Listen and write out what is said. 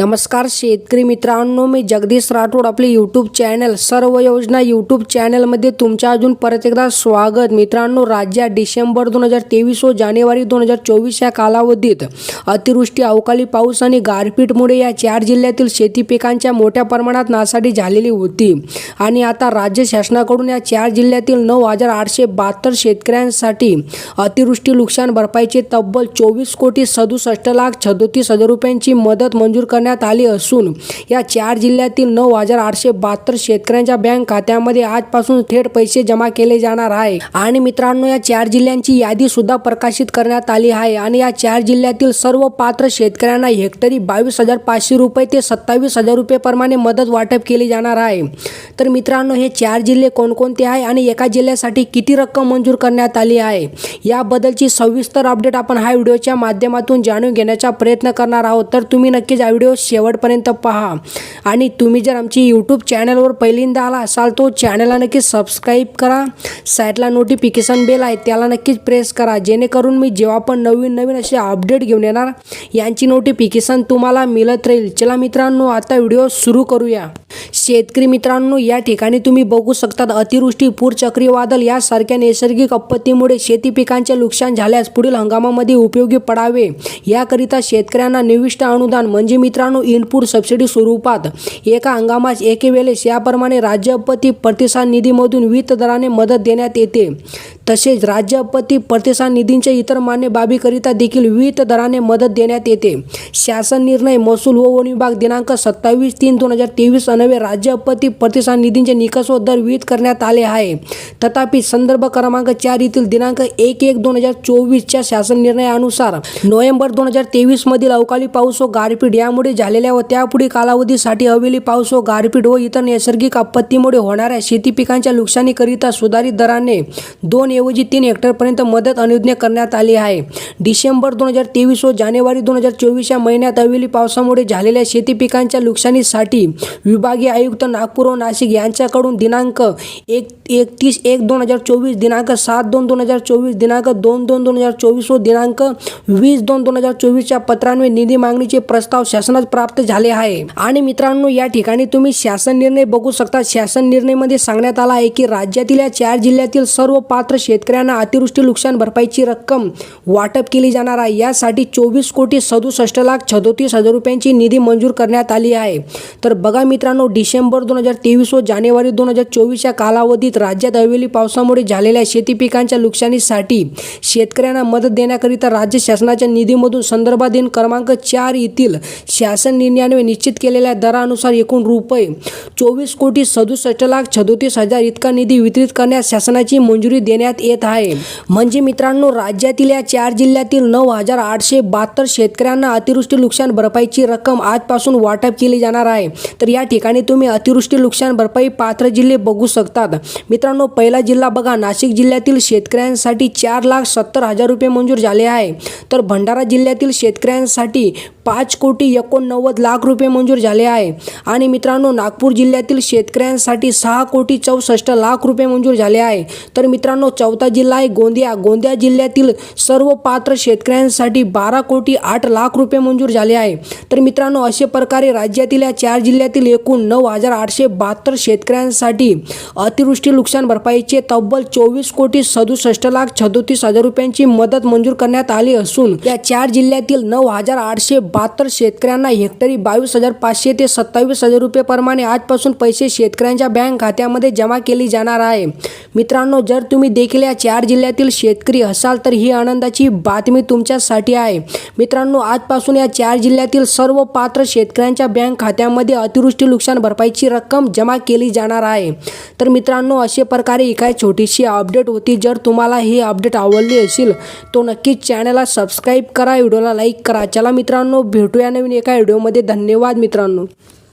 नमस्कार शेतकरी मित्रांनो मी जगदीश राठोड आपले यूट्यूब चॅनल सर्व योजना यूट्यूब चॅनलमध्ये तुमच्या अजून परत एकदा स्वागत. मित्रांनो राज्यात डिसेंबर दोन हजार तेवीस व जानेवारी दोन हजार चोवीस या कालावधीत अतिवृष्टी अवकाळी पाऊस आणि गारपीटमुळे या चार जिल्ह्यातील शेती पिकांच्या मोठ्या प्रमाणात नासाडी झालेली होती. आणि आता राज्य शासनाकडून या चार जिल्ह्यातील नऊ हजार आठशे बहात्तर शेतकऱ्यांसाठी अतिवृष्टी नुकसान भरपाईचे तब्बल चोवीस कोटी सदुसष्ट लाख सदोतीस हजार रुपयांची मदत मंजूर करण्यात आली असून या चार जिल्ह्यातील नऊ हजार आठशे बहात्तर शेतकऱ्यांच्या बँक खात्यामध्ये आजपासून थेट पैसे जमा केले जाणार आहे. आणि मित्रांनो या चार जिल्ह्यांची यादी सुद्धा प्रकाशित करण्यात आली आहे. आणि या चार जिल्ह्यातील सर्व पात्र शेतकऱ्यांना हेक्टरी बावीस हजार पाचशे रुपये ते सत्तावीस हजार रुपये प्रमाणे मदत वाटप केली जाणार आहे. तर मित्रांनो हे चार जिल्हे कोणकोणते आहे आणि एका जिल्ह्यासाठी किती रक्कम मंजूर करण्यात आली आहे? याबद्दलची सविस्तर अपडेट आपण हा व्हिडिओच्या माध्यमातून जाणून घेण्याचा प्रयत्न करणार आहोत. तर तुम्ही नक्कीच हा व्हिडिओ शेवटपर्यंत पहा. आणि तुम्ही जर आमची यूट्यूब चॅनलवर पहिल्यांदा आला असाल तो चॅनलला नक्कीच सबस्क्राईब करा. साईडला नोटिफिकेशन बेल आहे त्याला नक्कीच प्रेस करा. जेणेकरून मी जेव्हा पण नवीन नवीन असे अपडेट घेऊन येणार यांची नोटिफिकेशन तुम्हाला मिळत राहील. चला मित्रांनो आता व्हिडिओ सुरू करूया. शेतकरी मित्रांनो या ठिकाणी तुम्ही बघू शकतात अतिवृष्टी पूर चक्रीवादळ यासारख्या नैसर्गिक आपत्तीमुळे शेती पिकांचे नुकसान झाल्यास पुढील हंगामामध्ये उपयोगी पडावे. याकरिता शेतकऱ्यांना निविष्ट अनुदान म्हणजे मित्र मित्रांनो इनपुट सबसिडी स्वरूपात एका हंगामास एके वेळेस याप्रमाणे राज्य प्रतिसाद निधीमधून वित्त दराने मदत देण्यात येते. तसेच राज्यपती प्रतिसाद निधींच्या इतर मान्य बाबीकरिता देखील विविध दराने मदत देण्यात येते. शासन निर्णय महसूल व वन विभाग दिनांक सत्तावीस तीन दोन हजार तेवीस अनवे राज्य प्रतिसाद निधींचे निकष व दर विहित करण्यात आले आहे. तथापि संदर्भ क्रमांक चार येथील दिनांक एक एक दोन हजार चोवीसच्या शासन निर्णयानुसार नोव्हेंबर दोन हजार तेवीसमधील अवकाळी पाऊस व गारपीट यामुळे झालेल्या व त्यापुढील कालावधीसाठी हवेली पाऊस व गारपीट व इतर नैसर्गिक आपत्तीमुळे होणाऱ्या शेती पिकांच्या नुकसानीकरिता सुधारित दराने दोन ऐवजी तीन हेक्टरपर्यंत मदत अनुज्ञा करण्यात आली आहे. डिसेंबर दोन हजार तेवीस व जानेवारी दोन हजार चोवीस या महिन्यात हवेली पावसामुळे झालेल्या शेती पिकांच्या नुकसानीसाठी विभागीय आयुक्त नागपूर व नाशिक यांच्याकडून दिनांक एक एकतीस एक दोन हजार चोवीस दिनांक सात दोन दोन हजार चोवीस दिनांक दोन दोन दोन हजार चोवीस व दिनांक वीस दोन दोन हजार चोवीसच्या पत्रांवर निधी मागणीचे प्रस्ताव शासनात प्राप्त झाले आहे. आणि मित्रांनो या ठिकाणी तुम्ही शासन निर्णय बघू शकता. शासन निर्णयमध्ये सांगण्यात आला आहे की राज्यातील या चार जिल्ह्यातील सर्व पात्र शेतकऱ्यांना अतिवृष्टी नुकसान भरपाईची रक्कम वाटप केली जाणार आहे. यासाठी चोवीस कोटी सदुसष्ट लाख सदोतीस हजार रुपयांची निधी मंजूर करण्यात आली आहे. तर बघा मित्रांनो डिसेंबर दोन हजार तेवीस व जानेवारी दोन हजार चोवीस या कालावधीत राज्यात हवेली पावसामुळे झालेल्या शेती पिकांच्या नुकसानीसाठी शेतकऱ्यांना मदत देण्याकरिता राज्य शासनाच्या निधीमधून संदर्भाधीन क्रमांक चार येथील शा शासन निर्णयाने निश्चित केलेल्या दरानुसार एकूण रुपये चोवीस कोटी सदुसष्ट लाख सदोतीस हजार इतका निधी वितरित करण्यास शासनाची मंजुरी देण्यात येत आहे. म्हणजे मित्रांनो राज्यातील या चार जिल्ह्यातील नऊ हजार आठशे बहात्तर शेतकऱ्यांना अतिवृष्टी नुकसान भरपाईची रक्कम आजपासून वाटप केली जाणार आहे. तर या ठिकाणी तुम्ही अतिवृष्टी नुकसान भरपाई पात्र जिल्हे बघू शकतात. मित्रांनो पहिला जिल्हा बघा. नाशिक जिल्ह्यातील शेतकऱ्यांसाठी चार लाख सत्तर हजार रुपये मंजूर झाले आहे. तर भंडारा जिल्ह्यातील शेतकऱ्यांसाठी पाच कोटी एकोणनव्वद लाख रुपये मंजूर झाले आहे. आणि मित्रांनो नागपूर जिल्ह्यातील शेतकऱ्यांसाठी सहा कोटी चौसष्ट लाख रुपये मंजूर झाले आहे. तर मित्रांनो चौथा जिल्हा आहे गोंदिया. गोंदिया जिल्ह्यातील सर्व पात्र शेतकऱ्यांसाठी बारा कोटी आठ लाख रुपये मंजूर झाले आहे. तर मित्रांनो अशा प्रकारे राज्यातील या चार जिल्ह्यातील एकूण नऊ हजार आठशे बहात्तर शेतकऱ्यांसाठी अतिवृष्टी नुकसान भरपाईचे तब्बल चोवीस कोटी सदुसष्ट लाख सदोतीस हजार रुपयांची मदत मंजूर करण्यात आली असून या चार जिल्ह्यातील नऊ हजार आठशे बहात्तर शेतकऱ्यांना हेक्टरी बावीस हजार पाचशे ते सत्तावीस हजार रुपये प्रमाणे आजपासून पैसे शेतकऱ्यांच्या बँक खात्यामध्ये जमा केली जाणार आहे. मित्रांनो जर तुम्ही देखील या चार जिल्ह्यातील शेतकरी असाल तर ही आनंदाची बातमी तुमच्यासाठी आहे. मित्रांनो आजपासून या चार जिल्ह्यातील सर्व पात्र शेतकऱ्यांच्या बँक खात्यामध्ये अतिवृष्टी नुकसान भरपाईची रक्कम जमा केली जाणार आहे. तर मित्रांनो अशा प्रकारे ही काय छोटीशी अपडेट होती. जर तुम्हाला ही अपडेट आवडली असेल तो नक्कीच चॅनलला सबस्क्राईब करा व्हिडिओला लाईक करा. चला मित्रांनो भेटूया नवीन एका व्हिडिओमध्ये. धन्यवाद मित्रांनो.